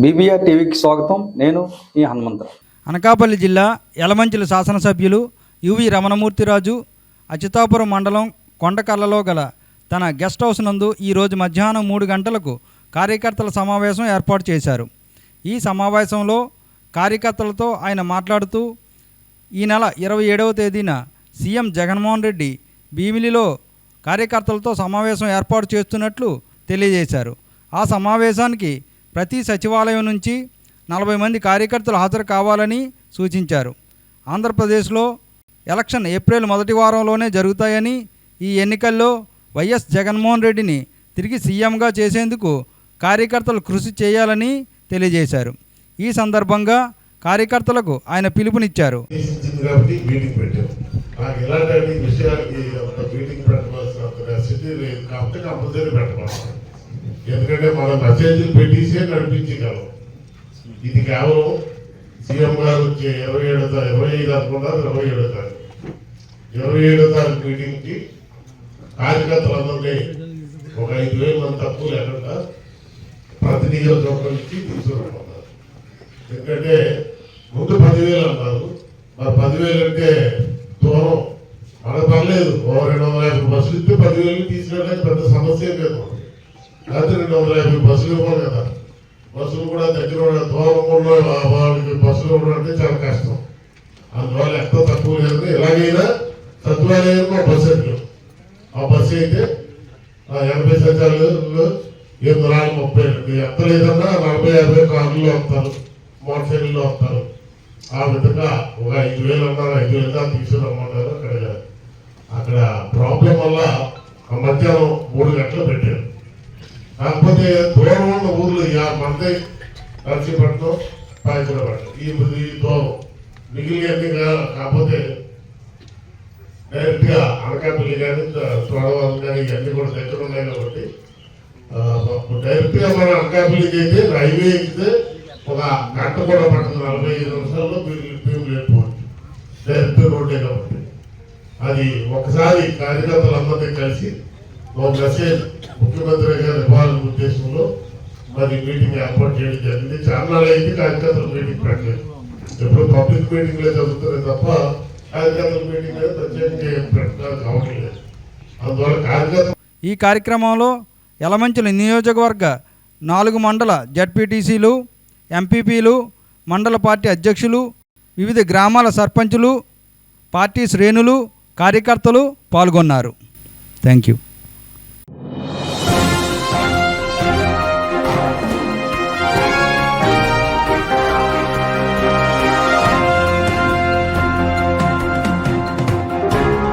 BBR టీవీకి స్వాగతం. నేను ఈ హనుమంతరావు. అనకాపల్లి జిల్లా యలమంచిలి శాసనసభ్యులు యువి రమణమూర్తిరాజు అచితాపురం మండలం కొండకల్లలో గల తన గెస్ట్ హౌస్ నందు ఈరోజు మధ్యాహ్నం మూడు గంటలకు కార్యకర్తల సమావేశం ఏర్పాటు చేశారు. ఈ సమావేశంలో కార్యకర్తలతో ఆయన మాట్లాడుతూ ఈ నెల ఇరవై ఏడవ తేదీన సీఎం జగన్మోహన్ రెడ్డి భీమిలిలో కార్యకర్తలతో సమావేశం ఏర్పాటు చేస్తున్నట్లు తెలియజేశారు. ఆ సమావేశానికి ప్రతి సచివాలయం నుంచి నలభై మంది కార్యకర్తలు హాజరు కావాలని సూచించారు. ఆంధ్రప్రదేశ్లో ఎలక్షన్ ఏప్రిల్ మొదటి వారంలోనే జరుగుతాయని ఈ ఎన్నికల్లో వైఎస్ జగన్మోహన్ రెడ్డిని తిరిగి సీఎంగా చేసేందుకు కార్యకర్తలు కృషి చేయాలని తెలియజేశారు. ఈ సందర్భంగా కార్యకర్తలకు ఆయన పిలుపునిచ్చారు. కాబట్టి నాకు ఎందుకంటే మన మెసేజ్లు పెట్టేసే నడిపించగలం ఇది కేవలం సీఎం గారు వచ్చే ఇరవై ఏడో తారీఖు ఇరవై ఐదు అనుకున్నారు ఇరవై ఏడో తారీఖు. ఇరవై ఏడో తారీఖు మీటింగ్కి కార్యకర్తలందరినీ ఒక ఐదు వేల మంది తక్కువ లేకుండా ప్రతి నియోజకవర్గం నుంచి తీసుకురమ్మన్నారు ఎందుకంటే ముందు పదివేలు అన్నారు. మరి పదివేలు అంటే దూరం. మనకు పర్లేదు. ఓ రెండు వందల యాభై బస్సులు ఇస్తే పదివేలు తీసుకెళ్ళడానికి పెద్ద సమస్య లేదు. లేకపోతే రెండు వందల యాభై బస్సులు ఇవ్వాలి కదా. బస్సులు కూడా దగ్గర దూరం ఉన్న వాళ్ళకి బస్సులు ఇవ్వడం అంటే చాలా కష్టం. అందువల్ల ఎంతో తక్కువ లేదు. ఎలాగైనా సచివాలయానికి బస్సు ఎట్లు ఆ బస్సు అయితే ఆ ఎనభై సచివాలయాలు ఎనిమిది నాలుగు ముప్పై రెండు. ఎంత లేదన్నా నలభై యాభై కార్లలో వస్తారు. మోటార్ సైకిల్లో వస్తారు. ఆ విధంగా ఒక ఐదు వేలు అన్నారు ఐదు వేలు దాకా తీసుకురమ్మన్నారు అక్కడ. అక్కడ ప్రాబ్లం వల్ల మధ్యాహ్నం మూడు గంటలు పెట్టారు. కాకపోతే దూరం ఉన్న ఊర్లు మనదే మంది నర్సీపట్నం పాయకులపట్నం ఈ ఈ దూరం మిగిలినవన్నీ కాకపోతే డైరెక్ట్గా అనకాపల్లి కానీ చోడవరం కానీ ఇవన్నీ కూడా దగ్గర ఉన్నాయి కాబట్టి డైరెక్ట్గా మన అనకాపల్లికి అయితే రైల్వే ఎక్కితే ఒక గంట కూడా పడుతుంది నలభై ఐదు నిమిషాల్లో మీరు మేము లేకపోవచ్చు. డైరెక్ట్ రోడ్డే కాబట్టి. అది ఒకసారి కార్యకర్తలందరినీ కలిసి ఒక మెసేజ్ ముఖ్యమంత్రి గారి ఇవ్వాలనే ఉద్దేశంలో మరి మీటింగ్ ఏర్పాటు చేయడం జరిగింది. చాలా అయితే కార్యకర్తలు మీటింగ్ పెట్టలేదు. ఎప్పుడు పబ్లిక్ మీటింగ్లే జరుగుతున్నాయి తప్ప కార్యకర్తల మీటింగ్ ప్రత్యేకంగా ఏం పెట్టడానికి అవ్వట్లేదు అందువల్ల కార్యకర్త ఈ కార్యక్రమంలో యలమంచిలి నియోజకవర్గ నాలుగు మండల జడ్పీటీసీలు ఎంపీపీలు మండల పార్టీ అధ్యక్షులు వివిధ గ్రామాల సర్పంచులు పార్టీ శ్రేణులు కార్యకర్తలు పాల్గొన్నారు. Thank you.